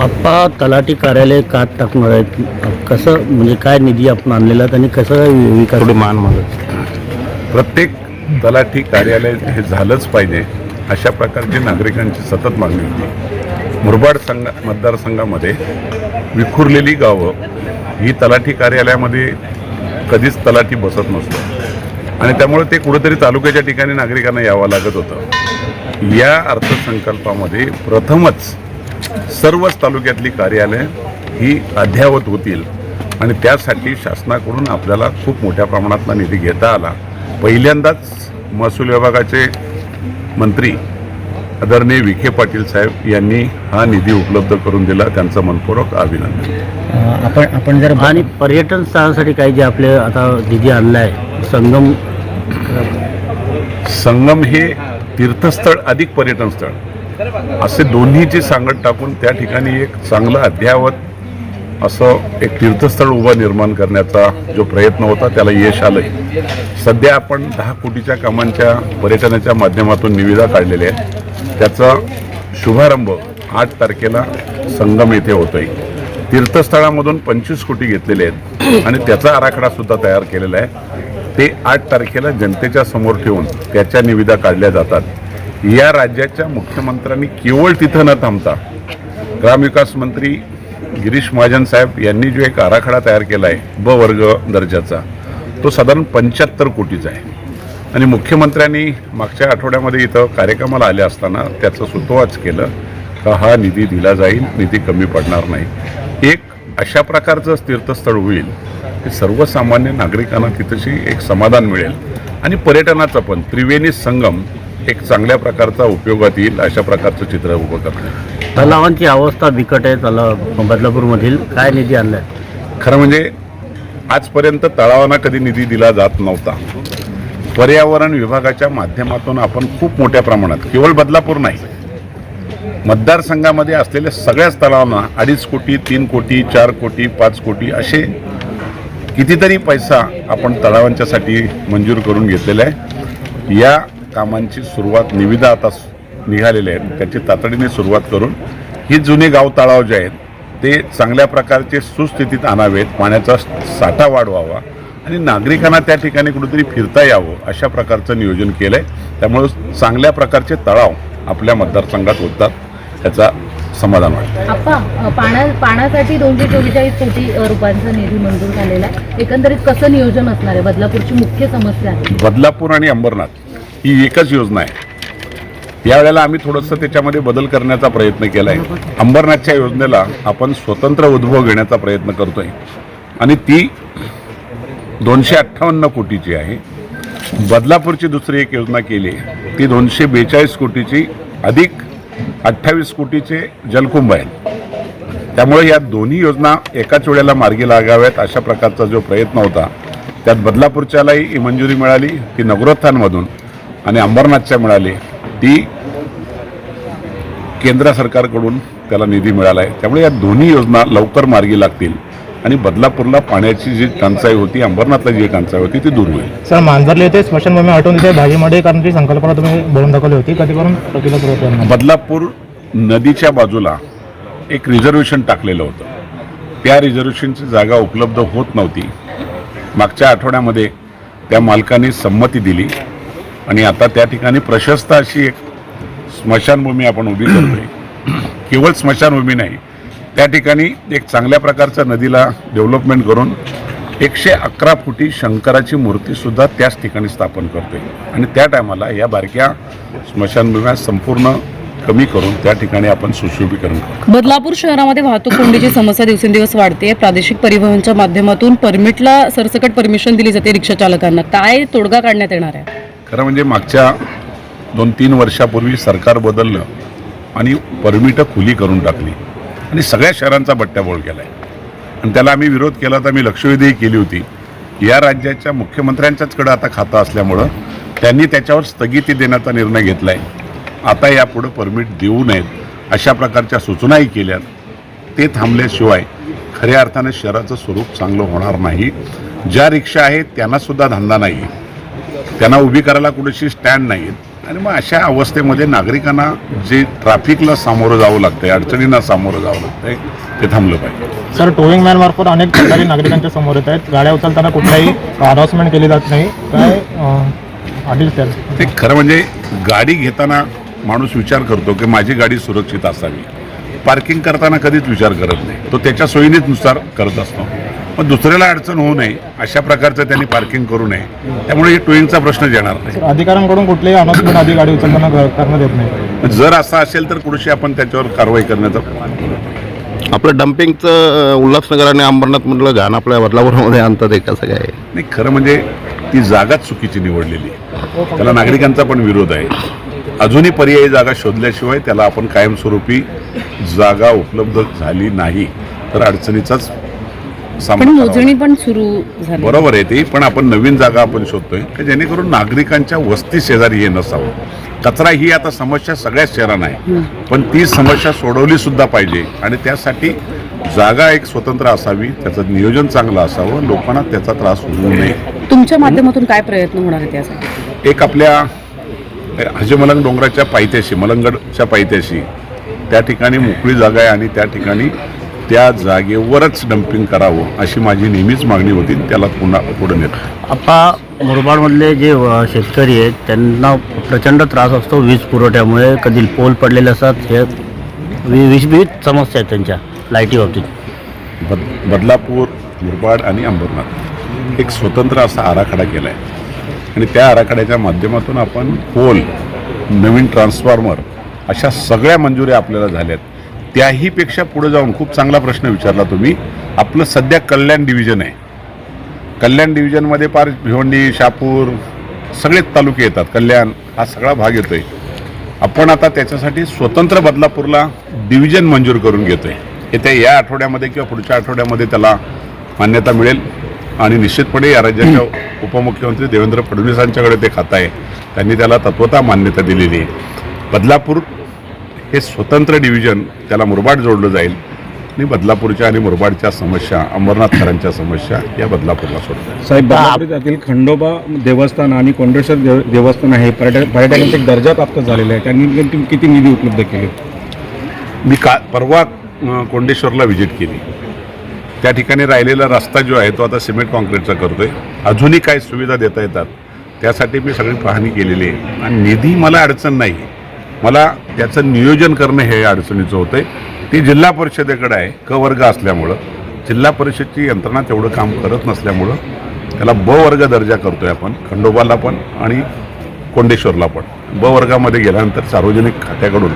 आप्पा तलाठी कार्यालय का टाकणार आहेत? कसं म्हणजे काय निधी आपण आणलेला आहे आणि कसं विकास मान प्रत्येक तलाठी कार्यालय हे झालंच पाहिजे. अशा प्रकारची नागरिकांची सतत मागणी होती. मुरबाड संघ मतदारसंघामध्ये विखुरलेली गावं ही तलाठी कार्यालयामध्ये कधीच तलाठी बसत नसतो आणि त्यामुळे ते कुठेतरी तालुक्याच्या ठिकाणी नागरिकांना यावं लागत होतं. या अर्थसंकल्पामध्ये प्रथमच सर्वच तालुक्यातली कार्यालय ही अद्ययावत होतील. आणि त्यासाठी शासनाकडून आपल्याला खूप मोठ्या प्रमाणातला निधी घेता आला. पहिल्यांदाच महसूल विभागाचे मंत्री आदरणीय विखे पाटील साहेब यांनी हा निधी उपलब्ध करून दिला. त्यांचं मनपूर्वक अभिनंदन. आपण आपण जर आणि पर्यटन स्थळासाठी काही जे आपले आता निधी आणला आहे संगम संगम हे तीर्थस्थळ अधिक पर्यटन स्थळ. असे दोन्हीची सांगड टाकून त्या ठिकाणी एक चांगलं अध्यावत असं एक तीर्थस्थळ उभं निर्माण करण्याचा जो प्रयत्न होता त्याला यश आलंय. सध्या आपण दहा कोटीच्या कामांच्या पर्यटनाच्या माध्यमातून निविदा काढलेल्या आहेत. त्याचा शुभारंभ आठ तारखेला संगम येथे होतोय. तीर्थस्थळामधून पंचवीस कोटी घेतलेले आहेत आणि त्याचा आराखडा सुद्धा तयार केलेला आहे. ते आठ तारखेला जनतेच्या समोर ठेवून त्याच्या निविदा काढल्या जातात. या राज्याच्या मुख्यमंत्र्यांनी केवळ तिथं न थांबता ग्रामविकास मंत्री गिरीश महाजन साहेब यांनी जो एक आराखडा तयार केला आहे ब वर्ग दर्जाचा तो साधारण पंच्याहत्तर कोटीचा आहे. आणि मुख्यमंत्र्यांनी मागच्या आठवड्यामध्ये इथं कार्यक्रमाला आले असताना त्याचं सुतोवाच केलं का हा निधी दिला जाईल निधी कमी पडणार नाही. एक अशा प्रकारचं तीर्थस्थळ होईल की सर्वसामान्य नागरिकांना तिथंशी एक समाधान मिळेल. आणि पर्यटनाचं पण त्रिवेणी संगम एक चांगल्या प्रकारचा उपयोगात येईल अशा प्रकारचं चित्र उभं करणार तलावांची अवस्था बिकट आहे तलाव बदलापूरमधील. काय निधी आणला आहे खरं म्हणजे आजपर्यंत तळावांना कधी निधी दिला जात नव्हता. पर्यावरण विभागाच्या माध्यमातून आपण खूप मोठ्या प्रमाणात केवळ बदलापूर नाही मतदारसंघामध्ये असलेल्या सगळ्याच तलावांना अडीच कोटी तीन कोटी चार कोटी पाच कोटी असे कितीतरी पैसा आपण तलावांच्यासाठी मंजूर करून घेतलेला आहे. या कामांची सुरुवात निविदा आता निघालेल्या आहेत. त्याची तातडीने सुरुवात करून ही जुने गाव तलाव जे आहेत ते चांगल्या प्रकारचे सुस्थितीत आणावेत पाण्याचा साठा वाढवावा आणि नागरिकांना त्या ठिकाणी कुठेतरी फिरता यावं अशा प्रकारचं नियोजन केलं आहे त्यामुळं चांगल्या प्रकारचे तलाव आपल्या मतदारसंघात होतात याचा समाधान वाटतं. पाण्या पाण्यासाठी दोनशे चव्वेचाळीस कोटी रुपयांचा निधी मंजूर झालेला आहे. एकंदरीत कसं नियोजन असणार आहे? बदलापूरची मुख्य समस्या आहे. बदलापूर आणि अंबरनाथ. ही एकच योजना आहे. यावेळेला आम्ही थोडंसं त्याच्यामध्ये बदल करण्याचा प्रयत्न केला आहे अंबरनाथच्या योजनेला आपण स्वतंत्र उद्भव घेण्याचा प्रयत्न करतोय. आणि ती दोनशे अठ्ठावन्न कोटीची आहे. बदलापूरची दुसरी एक योजना केली. ती दोनशे बेचाळीस कोटीची अधिक अठ्ठावीस कोटीचे जलकुंभ आहेत. त्यामुळे या दोन्ही योजना एकाच वेळेला मार्गी लागाव्यात अशा प्रकारचा जो प्रयत्न होता त्यात बदलापूरच्यालाही मंजुरी मिळाली. ती नगरोत्थानमधून आणि अंबरनाथच्या मिळाली ती केंद्र सरकारकडून त्याला निधी मिळाला आहे त्यामुळे या दोन्ही योजना लवकर मार्गी लागतील आणि बदलापूरला पाण्याची जी टंचाई होती अंबरनाथला जी टंचाई होती ती दूर होईल. सर मांजरले येथे स्मशानभूमी हटवून तिथे भाजीमध्ये करण्याची संकल्पना तुम्ही बोलून दाखवली होती. कधी करून? बदलापूर नदीच्या बाजूला एक रिझर्वेशन टाकलेलं होतं. त्या रिझर्वेशनची जागा उपलब्ध होत नव्हती. मागच्या आठवड्यामध्ये त्या मालकाने संमती दिली. आणि आता त्या ठिकाणी प्रशस्त अशी एक स्मशानभूमी आपण उभी करतोय. केवळ स्मशानभूमी नाही त्या ठिकाणी एक चांगल्या प्रकारचं नदीला डेव्हलपमेंट करून एकशे अकरा फुटी शंकराची मूर्तीसुद्धा त्याच ठिकाणी स्थापन करतोय. आणि त्या टायमाला या बारक्या स्मशानभूम्या संपूर्ण कमी करून त्या ठिकाणी आपण सुशोभीकरण करतो बदलापूर शहरामध्ये वाहतूक कोंडीची समस्या दिवसेंदिवस वाढते. प्रादेशिक परिवहनच्या माध्यमातून परमिटला सरसकट परमिशन दिली जाते रिक्षा चालकांना. काय तोडगा काढण्यात येणार आहे? खरं म्हणजे मागच्या दोन तीन वर्षापूर्वी सरकार बदललं आणि परमिटं खुली करून टाकली. आणि सगळ्या शहरांचा बट्ट्याबोळ केला आहे आणि त्याला आम्ही विरोध केला तर आम्ही लक्षवेधीही केली होती. या राज्याच्या मुख्यमंत्र्यांच्याचकडं आता खातं असल्यामुळं त्यांनी त्याच्यावर स्थगिती देण्याचा निर्णय घेतला आहे आता यापुढं परमिट देऊ नयेत अशा प्रकारच्या सूचनाही केल्यात. ते थांबल्याशिवाय खऱ्या अर्थाने शहराचं स्वरूप चांगलं होणार नाही. ज्या रिक्षा आहेत त्यांनासुद्धा धंदा नाही आहे त्यांना उभी करायला कुठेशी स्टँड नाही आहेत आणि मग अशा अवस्थेमध्ये नागरिकांना जे ट्रॅफिकला सामोरं जावं लागतंय अडचणींना सामोरं जावं लागतंय ते थांबलं पाहिजे. सर टोईंग मॅन मार्फत अनेक तक्रारी नागरिकांच्या समोर येत आहेत. गाड्या उचलताना कुठलाही अनाउन्समेंट केली जात नाही. काय अं, ते खरं म्हणजे गाडी घेताना माणूस विचार करतो की माझी गाडी सुरक्षित असावी. पार्किंग करताना कधीच विचार करत नाही. तो त्याच्या सोयीनेच नुसार करत असतो. पण दुसऱ्याला अडचण होऊ नये अशा प्रकारचं त्यांनी पार्किंग करू नये. त्यामुळे हे टोईंगचा प्रश्नच येणार नाही. अधिकाऱ्यांकडून कुठलेही अनाउन्समेंट आधी गाडी उचलताना कर- करण्यात येत नाही. जर असं असेल तर पुढची आपण त्याच्यावर कारवाई करण्याचा आपलं डम्पिंगचं उल्हासनगर आणि अंबरनाथ म्हटलं घाण आपल्या बदलापूरमध्ये आणतात एक कसं काय? नाही खरं म्हणजे ती जागाच चुकीची निवडलेली आहे. त्याला नागरिकांचा पण विरोध आहे. अजूनही पर्यायी जागा शोधल्याशिवाय त्याला आपण कायमस्वरूपी जागा उपलब्ध झाली नाही. तर अडचणीचाच पण मोजणी पण सुरू झाली. बरोबर आहे ते पण आपण नवीन जागा आपण शोधतोय की जेणेकरून नागरिकांच्या वस्ती शेजारी हे नसावं. कचरा ही आता समस्या सगळ्याच शहरांना आहे. पण ती समस्या सोडवली सुद्धा पाहिजे. आणि त्यासाठी जागा एक स्वतंत्र असावी त्याचं नियोजन चांगलं असावं लोकांना त्याचा त्रास होऊ नये. तुमच्या माध्यमातून काय प्रयत्न होणार आहेत यासाठी? एक आपल्या हजेमलंग डोंगराच्या पायथ्याशी मलंगडच्या पायथ्याशी. त्या ठिकाणी मोकळी जागा आहे आणि त्या ठिकाणी त्या जागेवरच डम्पिंग करावं अशी माझी नेहमीच मागणी होती. त्याला पुन्हा पुढे नेतो. आपा मुरबाडमधले जे शेतकरी आहेत त्यांना प्रचंड त्रास असतो वीज पुरवठ्यामुळे. कधी पोल पडलेले असतात हे वि- विष विविध समस्या आहेत त्यांच्या लाईटी बाबतीत. बद बदलापूर मुरबाड आणि अंबरनाथ एक स्वतंत्र असा आराखडा केला आहे आणि त्या आराखड्याच्या माध्यमातून आपण पोल नवीन ट्रान्सफॉर्मर अशा सगळ्या मंजुऱ्या आपल्याला झाल्यात. त्याहीपेक्षा पुढे जाऊन खूप चांगला प्रश्न विचारला तुम्ही. आपलं सध्या कल्याण डिव्हिजन आहे. कल्याण डिव्हिजनमध्ये पार भिवंडी शापूर सगळेच तालुके येतात. कल्याण हा सगळा भाग येतोय. आपण आता त्याच्यासाठी स्वतंत्र बदलापूरला डिव्हिजन मंजूर करून घेतोय. येत्या या आठवड्यामध्ये किंवा पुढच्या आठवड्यामध्ये त्याला मान्यता मिळेल. आणि निश्चितपणे या राज्याच्या उपमुख्यमंत्री देवेंद्र फडणवीसांच्याकडे ते खातं आहे. त्यांनी त्याला तत्वता मान्यता दिलेली आहे. बदलापूर हे स्वतंत्र डिव्हिजन त्याला मुरबाड जोडलं जाईल आणि बदलापूरच्या आणि मुरबाडच्या समस्या अंबरनाथकरांच्या समस्या या बदलापूरला सोडतात साहेब येथील खंडोबा देवस्थान आणि कोंडेश्वर देव देवस्थान आहे. पर्यटक पर्यटकांचा एक दर्जा प्राप्त झालेला आहे. त्यांनी किती निधी उपलब्ध केले? मी का परवा कोंडेश्वरला व्हिजिट केली. त्या ठिकाणी राहिलेला रस्ता जो आहे तो आता सिमेंट कॉन्क्रीटचा करतोय. अजूनही काय सुविधा देता येतात. त्यासाठी मी सगळी पाहणी केलेली आहे. आणि निधी मला अडचण नाही मला त्याचं नियोजन करणं हे अडचणीचं होतं आहे ती जिल्हा परिषदेकडे आहे क वर्ग असल्यामुळं. जिल्हा परिषदची यंत्रणा तेवढं काम करत नसल्यामुळं त्याला ब वर्ग दर्जा करतो आहे आपण खंडोबाला पण आणि कोंडेश्वरला पण. ब वर्गामध्ये गेल्यानंतर सार्वजनिक खात्याकडून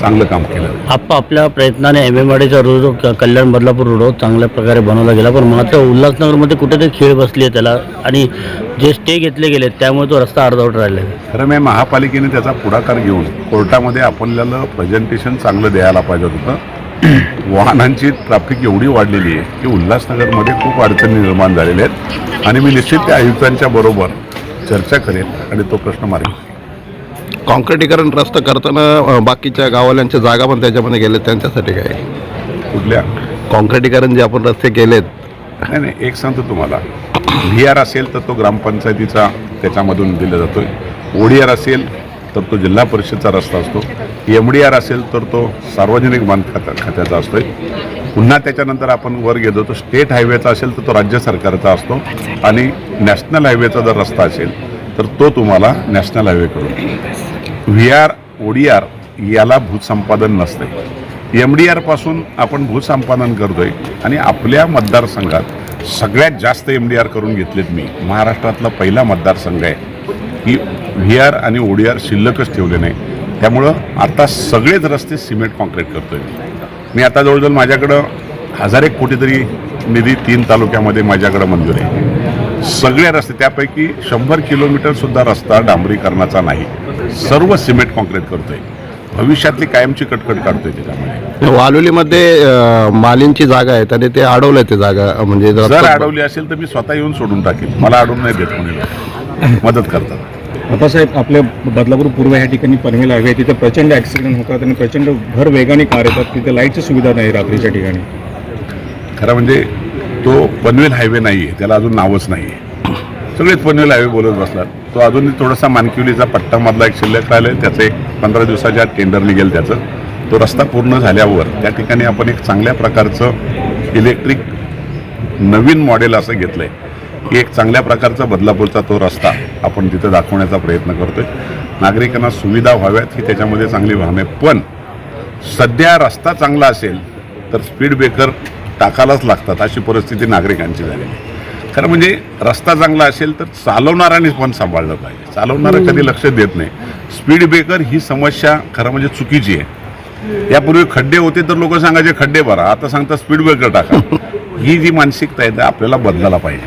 चांगलं काम केलं. आप्पा आपल्या प्रयत्नाने एम एम आडीचा रोड कल्याण बदलापूर रोड चांगल्या प्रकारे बनवला गेला पण मात्र उल्हासनगरमध्ये कुठेतरी खेळ बसली आहे त्याला. आणि जे स्टे घेतले गेले त्यामुळे तो रस्ता अर्धवट राहिला. आहे खरं मी महापालिकेने त्याचा पुढाकार घेऊन कोर्टामध्ये आपल्याला प्रेझेंटेशन चांगलं द्यायला पाहिजे होतं. वाहनांची ट्रॅफिक एवढी वाढलेली आहे की उल्हासनगरमध्ये खूप अडचणी निर्माण झालेल्या आहेत. आणि मी निश्चित त्या आयुक्तांच्या बरोबर चर्चा करेन आणि तो प्रश्न मारेन कॉन्क्रिटीकरण रस्ता करताना बाकीच्या गाववाल्यांच्या जागा पण त्याच्यामध्ये गेल्या त्यांच्यासाठी काय? कुठल्या? कॉन्क्रिटीकरण जे आपण रस्ते केलेत. नाही नाही एक सांगतो तुम्हाला. व्ही आर असेल तर तो ग्रामपंचायतीचा त्याच्यामधून दिला जातो ओ डी आर असेल तर तो जिल्हा परिषदचा रस्ता असतो. एम डी आर असेल तर तो सार्वजनिक बांध खाता खात्याचा आहे पुन्हा त्याच्यानंतर आपण वर गेलो तो स्टेट हायवेचा असेल तर तो राज्य सरकारचा असतो. आणि नॅशनल हायवेचा जर रस्ता असेल तर तो तुम्हाला national हायवेकडून V R O D R याला भूसंपादन नसते एम डी आरपासून आपण भूसंपादन करतोय आणि आपल्या मतदारसंघात सगळ्यात जास्त एम डी आर करून घेतलेत मी. महाराष्ट्रातला पहिला मतदारसंघ आहे. की व्ही आर आणि ओ डी आर शिल्लकच ठेवले नाही. त्यामुळं आता सगळेच रस्ते सिमेंट कॉन्क्रीट करतो आहे मी आता जवळजवळ माझ्याकडं हजार एक कोटीतरी निधी तीन तालुक्यामध्ये माझ्याकडं मंजूर आहे. सगळे रस्ते त्यापैकी शंभर किलोमीटरसुद्धा रस्ता डांबरीकरणाचा नाही. सर्व सिमेंट कॉन्क्रीट आहे भविष्यातली कायमची कटकट काढतोय त्याच्यामध्ये वालुलीमध्ये मालींची जागा आहे त्याने ते अडवलंय ते जागा म्हणजे जर अडवली असेल तर मी स्वतः येऊन सोडून टाकेन. मला अडवून नाही देत कोणी मदत करतात. आता साहेब आपल्या बदलापूर पूर्व ह्या ठिकाणी पनवेल हायवे आहे तिथे प्रचंड ॲक्सिडेंट होतात आणि प्रचंड भर वेगाने कार येतात तिथे लाईटची सुविधा नाही रात्रीच्या ठिकाणी. खरं म्हणजे तो पनवेल हायवे नाही आहे त्याला अजून नावच नाही आहे सगळेच पनवेल हायवे बोलत बसलात. तो अजूनही थोडासा मानकिवलीचा पट्टामधला एक शिल्लक राहिला आहे त्याचं एक पंधरा दिवसाच्या आत टेंडर निघेल त्याचं. तो रस्ता पूर्ण झाल्यावर त्या ठिकाणी आपण एक चांगल्या प्रकारचं इलेक्ट्रिक नवीन मॉडेल असं घेतलं आहे की एक चांगल्या प्रकारचा बदलापूरचा तो रस्ता आपण तिथं दाखवण्याचा प्रयत्न करतो आहे नागरिकांना सुविधा व्हाव्यात ही त्याच्यामध्ये चांगली भावना आहे. पण सध्या रस्ता चांगला असेल तर स्पीड ब्रेकर टाकायलाच लागतात अशी परिस्थिती नागरिकांची झालेली आहे. खरं म्हणजे रस्ता चांगला असेल तर चालवणाऱ्याने पण सांभाळलं पाहिजे. चालवणारा कधी लक्ष देत नाही. स्पीड ब्रेकर ही समस्या खरं म्हणजे चुकीची आहे. यापूर्वी खड्डे होते तर लोक सांगायचे खड्डे भरा आता सांगता स्पीड ब्रेकर टाका. ही जी मानसिकता आहे ती आपल्याला बदलायला पाहिजे.